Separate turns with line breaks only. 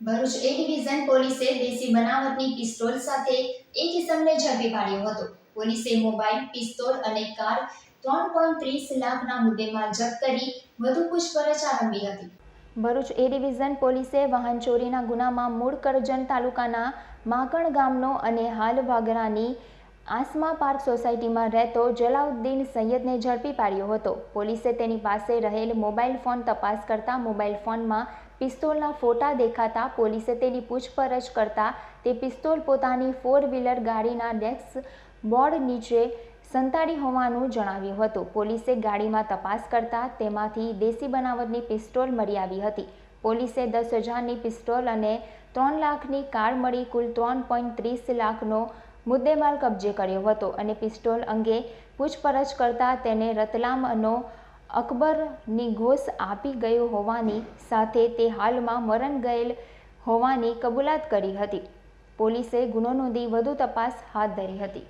ભરૂચ એ division પોલીસે દેશી બનાવટની પિસ્તોલ સાથે એક ઇસમને ઝડપી પાડ્યો હતો. પોલીસે મોબાઈલ, પિસ્તોલ અને કાર ત્રણ પોઈન્ટ ત્રીસ લાખના મુદ્દેમાલ જપ્ત કરી વધુ પૂછપરછ આરંભી હતી. ભરૂચ એ ડિવિઝન પોલીસે વાહન ચોરીના ગુનામાં મૂળ કરજણ તાલુકાના માકણ ગામનો અને હાલ વાગરાની આસમા પાર્ક સોસાયટીમાં રહેતો જલાઉદ્દીન સૈયદને ઝડપી પાડ્યો હતો. પોલીસે તેની પાસે રહેલ મોબાઈલ ફોન તપાસ કરતા મોબાઈલ ફોનમાં પિસ્તોલના ફોટા દેખાતા પોલીસે તેની પૂછપરછ કરતા તે પિસ્તોલ પોતાની ફોર વ્હીલર ગાડીના ડેસ્ક બોર્ડ નીચે સંતાડી હોવાનું જણાવ્યું હતું. પોલીસે ગાડીમાં તપાસ કરતા તેમાંથી દેશી બનાવટની પિસ્તોલ મળી આવી હતી. પોલીસે દસ હજારની પિસ્તોલ અને ત્રણ લાખની કાર મળી કુલ ત્રણ પોઈન્ટ ત્રીસ લાખનો મુદ્દેમાલ કબજે કર્યો હતો અને પિસ્તોલ અંગે પૂછપરછ કરતા તેને રતલામનો અકબરની ઘોષ આપી ગયો હોવાની સાથે તે હાલમાં મરણ ગયેલ હોવાની કબૂલાત કરી હતી. પોલીસે ગુનો નોંધી વધુ તપાસ હાથ ધરી હતી.